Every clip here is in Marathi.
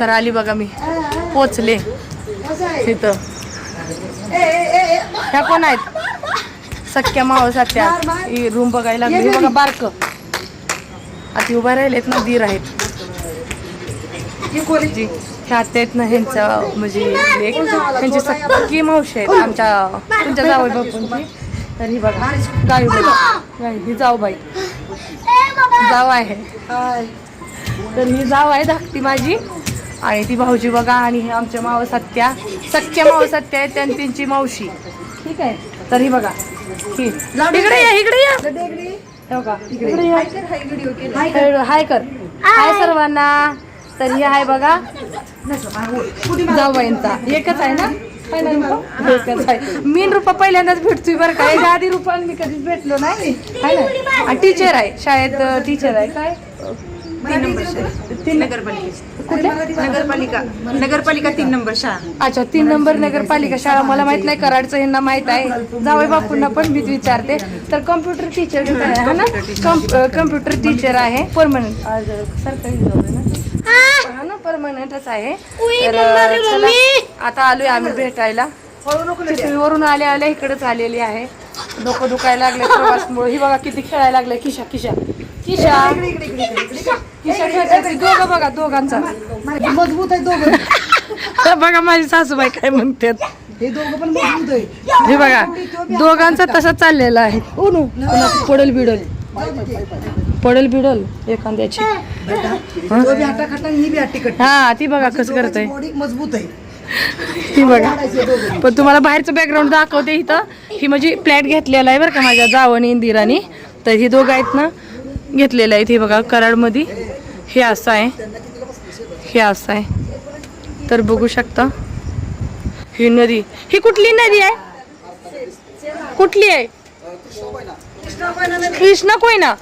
तर आली बघा मी. पोचले. तिथं ह्या कोण आहेत? सख्या माव सत्या ही रूम बघायला लागली. हे बघा बारक. आता उभा राहिलेत ना दीर आहेत. ह्या आत्या आहेत ना ह्यांच्या म्हणजे लेक ह्यांची सख्खी मावशी आहेत आमच्या तुमच्या जावई बापूंची. तर ही बघा. गाई बघा. गाई ही जाऊ बाई जाव आहे. तर ही जाव आहे धाकटी माझी. आणि ती भाऊजी बघा आणि हे आमच्या माव सत्या सख्या माव सत्या आहेत आणि त्यांची मावशी. ठीक आहे? तर ही बघा. ही. इकडे या इकडे या. हे बघा, इकडे. या. हाय हाय कर. हाय सर्वांना. तर ही आहे बघा. जाऊबाईंचा एकच आहे ना? हाय ना रुपा? एकच आहे. मीन रुपा पहिल्यांदाच भेटतोय बरं का. याच्या आधी रुपा मी कधीच भेटलो नाही. हाय ना? आणि टीचर आहे. शाळेत टीचर आहे. काय? तीन नंबर शाळा. तीन नगरपालिका नगरपालिका. नगरपालिका तीन नंबर शाळा. अच्छा तीन नंबर नगरपालिका शाळा. मला माहीत नाही कराडचं यांना माहीत आहे. जावई बापूंना पण मी विचारते. तर कम्प्युटर टीचर आहे ना? कम्प्युटर टीचर आहे परमनंट सरकारी आहे ना? हा ना परमनंटच आहे. तर चला, आता आलोय आम्ही भेटायला. वरून आले आले इकडेच आलेली आहे. डोकं दुखायला लागले प्रवासमुळे. ही बघा किती खेळायला लागले किशा. किशा दोघं बघा दोघांचा. मजबूत आहे दोघं. बघा माझी सासूबाई काय म्हणतात. हे दोघं पण मजबूत आहे. हे बघा दोघांचा तसा चाललेला आहे. कोणाचं पडल बिडल. पडल बिडल एखाद्याची. तो बी हट्टा खट्टा आणि ही बी हा ती बघा कसं करतय. बॉडी मजबूत आहे. ती बघा. काढायचे दोघं. पण तुम्हाला बाहेरचं बॅकग्राऊंड दाखवते इथं. ही माझी फ्लॅट घेतलेला आहे बरं का माझ्या जावणी इंदिरानी. तर ही दोघं आहेत ना घेतलेलं आहेत हे बघा कराडमध्ये. हे असं आहे. हे असं आहे. तर बघू शकता. ही नदी. ही कुठली नदी आहे? कुठली आहे? कृष्णा कोयना.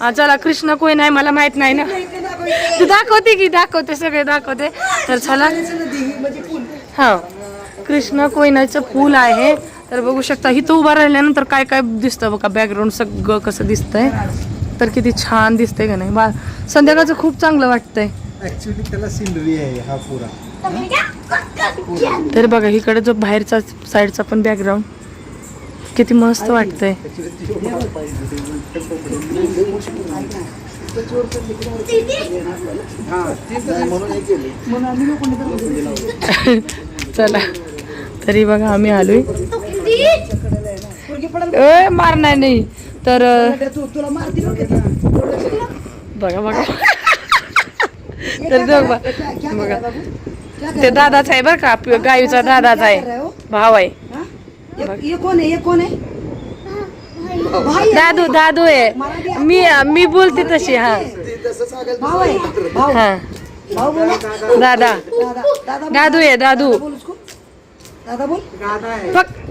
हा चला कृष्णा कोयना आहे मला माहीत नाही ना. तू दाखवते की दाखवते सगळे दाखवते. तर चला. हा कृष्ण कोयनाचं पूल आहे. तर बघू शकता इथं उभा राहिल्यानंतर काय काय दिसतं बघा बॅकग्राऊंड सगळं कसं दिसतंय. तर किती छान दिसतंय का नाही? बा संध्याकाळचं खूप चांगलं वाटतंय. ऍक्च्युली त्याला सिनरी आहे हा पुरा. तर बघा इकडे जो बाहेरचा साईडचा पण बॅकग्राऊंड किती मस्त वाटतंय. चला तरी बघा आम्ही आलोय. ए मारणार नाही. तर. बघा बघा. तर बघ. ते दादाच आहे बरं का गाईचा दादाच आहे. भाव आहे. हा? कोण आहे? ये कोण आहे. दादू दादू आहे. मी मी बोलते तशी हा. हा. दादा दादा. दादा. दादू आहे दादू. बोल उसको दादा बोल.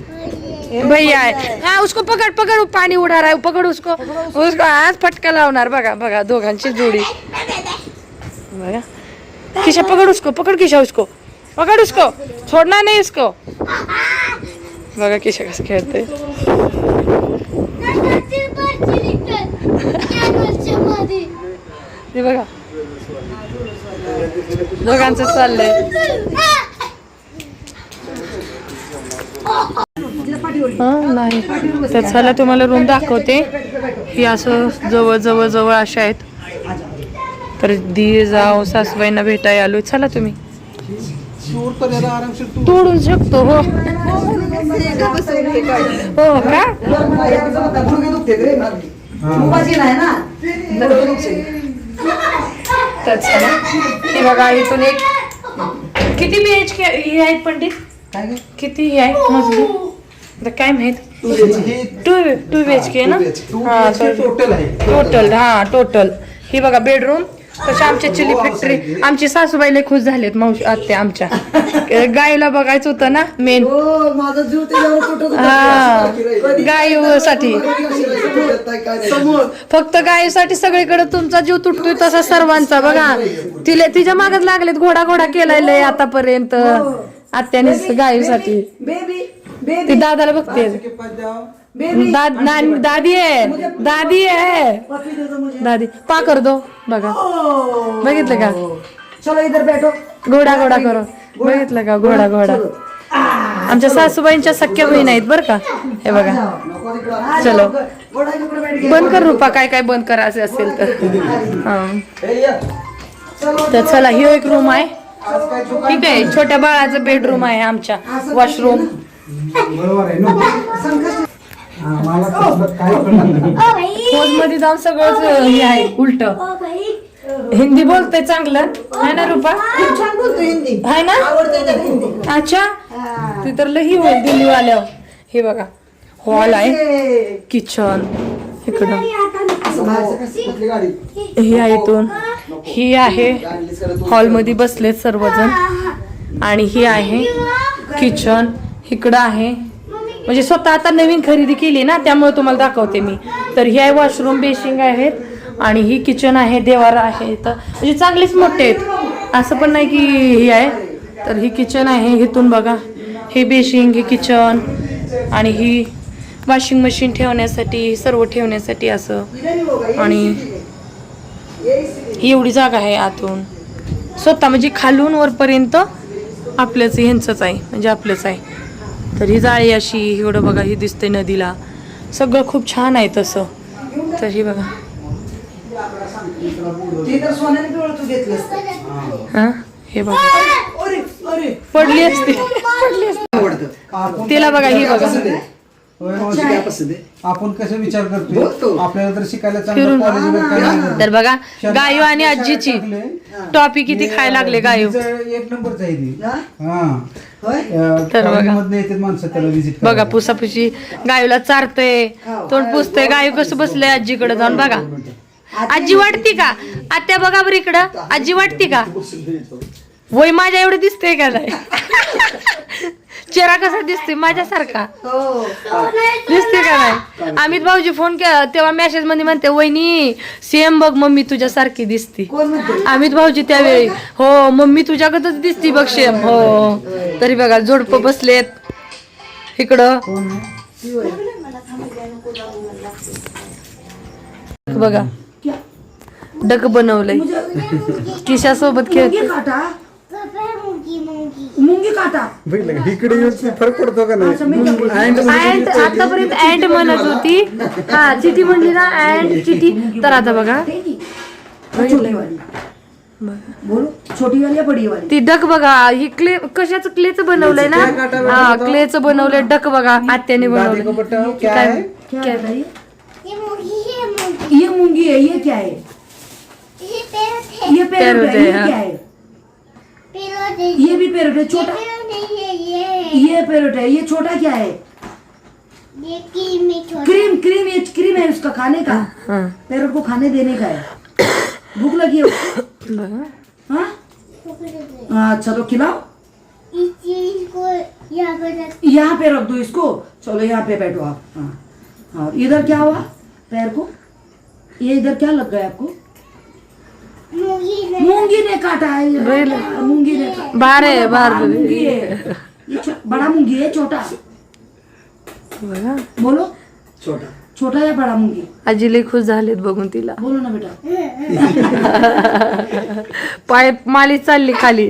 भैया आहे. हा उसको पकड पकड पानी उडा रहा है पकड उसको. उसको. आज फटका लावणार बघा बघा दोघांची जोडी. बघा. किशा पकड उसको पकड किशा उसको. पकड उसको. छोडणार नाही उसको. बघा किशा कसं खेळतोय. ते बघा. दोघांचं चाललंय. नाही. तर चला तुम्हाला रूम दाखवते. ही असं जवळ जवळ जवळ अशा आहेत. तर दी जाओ सासूबाईंना भेटाय आलो चला तुम्ही. तोडू शकतो हो. हो का? तर चला. बघा इथून एक किती बी एच के हे आहेत पंडित? किती हे आहेत? मजली आता काय माहीत हे two two B H K ना हा टोटल आहे. टोटल हा टोटल ही बघा बेडरूम तशी आमच्या चिली फॅक्टरी आमची सासूबाई लय खुश झालेत मावशी आत्या आमच्या. गायला बघायचं होतं ना मेन हो माझा जीव त्याच्यावर कुठं हा गायीसाठी फक्त गायीसाठी सगळीकडे तुमचा जीव तुटतोय तसा सर्वांचा बघा. तिला तिच्या मागत लागलेत घोडा घोडा केलाय लय आतापर्यंत. आत्याने गायीसाठी बेबी ती दादाला बघते दाद आहे दादी आहे दादी पा कर दो बघा बघितलं का चलो इधर बैठो घोडा घोडा करो बघितलं का घोडा घोडा आमच्या सासूबाईंच्या सख्या बहीण आहेत बरं का हे बघा. चलो. बंद कर रुपा काय काय बंद करायचे असेल तर हा. तर चला ही एक रूम आहे ठीक आहे छोट्या बाळाचं बेडरूम आहे आमच्या वॉशरूम बरोबर आहे. ना तसलं काय कळलं मध्ये जाऊन सगळंच हे आहे उलट. हिंदी बोलते चांगलं. आहे ना रुपा? छान बोलतो हिंदी. आहे ना? आवडते त्याला हिंदी. अच्छा. ती तर लई होईल दिल्ली आल्यावर हे बघा. हॉल आहे. हे. किचन इकडं. ही आहे इथून. ही. आहे. हॉलमध्ये बसलेत सर्वजण. आणि ही आहे किचन इकडं आहे. म्हणजे स्वतः आता नवीन खरेदी केली ना त्यामुळे तुम्हाला दाखवते मी. तर ही आहे वॉशरूम बेसिंग आहेत आणि ही किचन आहे देवारा आहे तर म्हणजे चांगलेच मोठे आहेत. असं पण नाही की ही आहे. तर ही किचन आहे इथून बघा. हे बेसिंग हे किचन आणि ही वॉशिंग मशीन ठेवण्यासाठी सर्व ठेवण्यासाठी असं. आणि ही एवढी जागा आहे आतून. स्वतः म्हणजे खालून वरपर्यंत आपल्याच ह्यांचंच आहे म्हणजे आपलंच आहे. तर ही जाळी अशी एवढं बघा ही दिसते नदीला. सगळं खूप छान आहे तसं. तर ही बघा. हा? हे बघा. पडली असते. पडली असते. तिला बघा ही बघा. आपण कसं विचार करतो बोलतो. आपल्याला तर शिकायला. चांगलं तर बघा गायू आणि आजीची. टॉपी किती खायला लागले गायू? एक नंबरच आहे ती. हा? हा. होय? तर बघा. मधनं येते माणसं त्याला विजिट बघा पुसापुशी गायूला चारते तोंड पुसते गायू कसं बसलंय आजीकडे जाऊन बघा. आजी वाटती का? आत्या बघा बरं इकडं. आजी वाटती का? वय माझ्या एवढं दिसते का नाही? चेहरा कसा दिसते माझ्यासारखा. हो. दिसते का नाही? अमित भाऊजी फोन केला तेव्हा मेसेजमध्ये म्हणते वहिनी सेम बघ मम्मी तुझ्यासारखी दिसती. अमित भाऊजी त्यावेळी हो मम्मी तुझ्याकडच दिसती बघ सेम हो. तरी बघा जोडप बसलेत. इकडं? बघा. डक बनवलंय. किशा सोबत खेळ मुंगी काटा मुंगी काटा बघितलं का? इकडे येऊन फरक पडतो का नाही? अँड आतापर्यंत अँड म्हणत होती. हा चिठी म्हणली ना अँड चिठी. तर आता बघा. छोटी वाली बोलो? छोटी वाली या बडी वाली ती डक बघा ही क्ले कशाचं क्लेच बनवलंय ना? हा क्लेच बनवलंय डक बघा आत्याने दादी को बनवलंय. बताओ क्या? काय है क्या? क्या- है ये मूंगी है ये क्या है? ये पैरोट पैरोट है है, ये हाँ। क्या है? ये भी पैरोट है छोटा। ये। पैरोट है ये छोटा क्या है? क्रीम क्रीम ये क्रीम है उसका खाने का। हा। पैरोट को खाने देने का है। भूख लगी है हाँ? हाँ, चलो खिलाओ। यहाँ पे रख दो इसको। चलो यहाँ पे बैठो आप। हाँ। और इधर क्या हुआ? पैर को? ये इधर क्या लग गया आपको? मूंगी ने काटा है। मूंगी ने काटा बाहर है, बाहर बड़ा मूंगी है बड़ा मूंगी है छोटा। बघा बोलो। छोटा। छोटा या बड़ा मूंगी? आजी लई खुश झालेत बघून तिला। बोलो ना बेटा। पाय माली चालली खाली.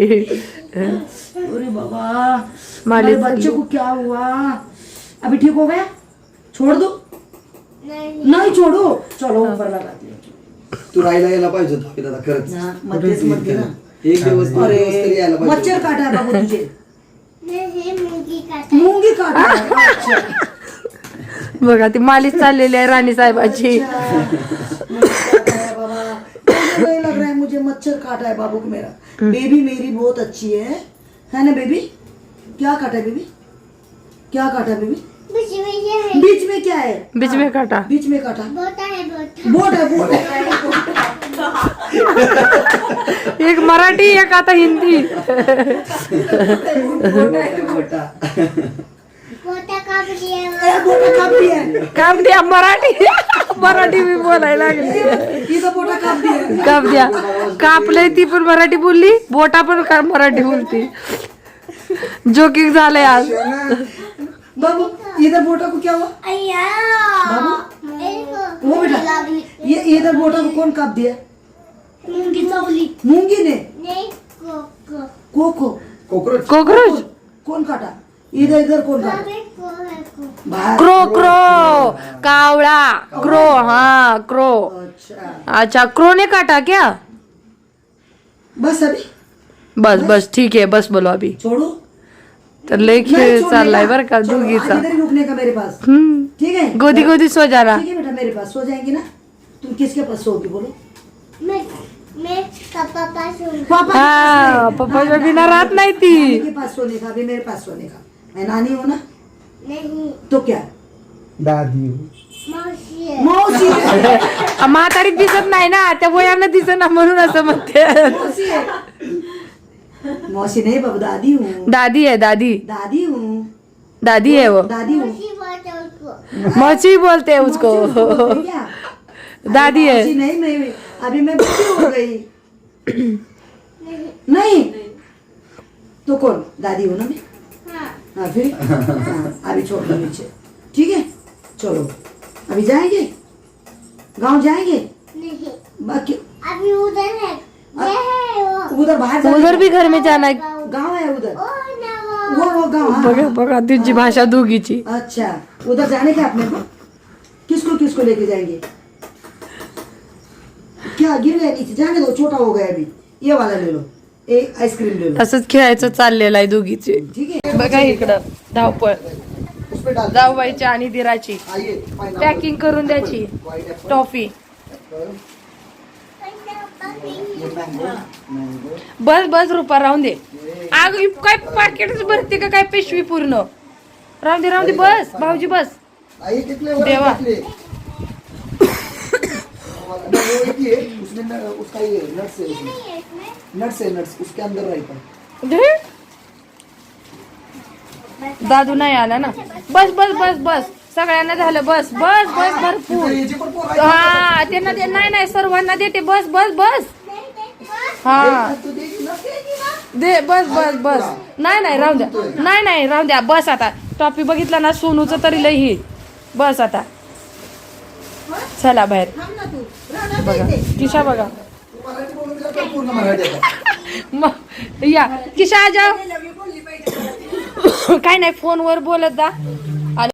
अरे बाबा हमारे बच्चे को क्या हुआ? अभी ठीक हो गया? छोड़ दो। नहीं। छोड़ो। चलो ऊपर लगाती हूँ तू राहायला यायला पाहिजे होता आपल्याला खरंच. हाँ, मध्येच मध्ये ना. एक दिवस दोन अरे दिवस तरी यायला पाहिजे मच्छर होता. काटा है बाबू तुझे. मूँगी काटा है अच्छा बघा ती मालिश चाललेली आहे राणी साहेबाची. मच्छर काटा है बाबा मुझे नहीं लग रहा है मुझे मच्छर काटा है बाबू को मेरा बेबी मेरी बहुत अच्छी है. है ना बेबी क्या काटा है बेबी क्या काटा है बेबी बीच में क्या है? बीच में काटा। बीच में काटा। बोट है बोट। एक मराठी एक आता हिंदी। बोटा काप दिया है काप द्या। मराठी। मराठी मी बोलायला लागली। काप दिया। है काप द्या। कापलंय ती पण मराठी बोलली बोटा पण मराठी बोलती? जोकिंग झालंय आज. बाबू इधर बोटा को क्या हुआ? वो बेटा ये इधर बोटा को कौन काप दिया? मूंगी चवली मूंगी ने? कोको। कोकरोच। कोकरोच। कौन काटा? इधर इधर कौन काटा? Crow crow. कावळा क्रो हाँ क्रो। अच्छा। अच्छा क्रो ने काटा क्या? बस अभी। बस। बस ठीक है बस बोलो अभी। छोड़ो। तर लय नहीं खेळ छोड़ने चाललाय बरं का दोघीचा. ठीक है गोदी गोदी सो जाना ठीक है बेटा मेरे पास. सो जाएंगी ना? तुम किसके पास सोओगी बोलो? पापा हा पप्पाच्या बिना राहत नाही ती नानी के पास सोने का अभी मेरे पास सोने का। मैं नानी हूँ ना? तो क्या? दादी मौसी आ, म्हातारी दिसत नाही ना त्या वयानं दिसत ना म्हणून असं म्हणते. मौसी नहीं बाबू दादी हूँ। दादी है दादी। दादी हूँ। दादी है वो। दादी हूँ। मौसी बोलते हैं उसको। मौसी बोलते हैं क्या? दादी है। नहीं मैं अभी मैं बड़ी हो गई। नहीं। तो कौन? दादी हूँ ना मैं? हाँ। फिर? हाँ, अभी छोड़ दो नीचे। ठीक है? चलो। अभी जाएँगे? गाँव जाएँगे? नहीं। बाकी अभी उधर है है। उधर बाहर उधर भी घर में जाना है। गांव है उधर। वो वो गांव बघा बघा तुझी भाषा दोघीची अच्छा उधर जाने का अपने को? किसको किसको लेके जाएंगे? क्या गिर गया नीचे जाने दो छोटा हो गया अभी। ये वाला ले लो। एक आइसक्रीम ले लो। असंच खेळायचं चाललेलं आहे दोघीचे। ठीक है बघा इकडं धावपळ। डाल। जाऊबाईची आणि दिराची। आइए. पॅकिंग करून द्यायची टॉफी. बस बस रुपा राहून दे. अग काय पाकिटच भरते का? काय पिशवी पूर्ण? राहून दे राहून दे बस भाऊजी बस. देवा। दादू नाही आला ना. बस बस बस बस. सगळ्यांना झालं बस बस बस भरपूर. हा त्यांना दे नाही नाही सर्वांना देते. बस बस बस. हा. दे बस बस बस. नाही नाही राहू द्या. नाही नाही राहू द्या. बस आता. टॉपी बघितला ना सोनूचं तरी लई ही. बस आता. चला बाहेर. बघा. किशा बघा. मग या. किशा आ जाओ. काय नाही फोनवर बोलत जा.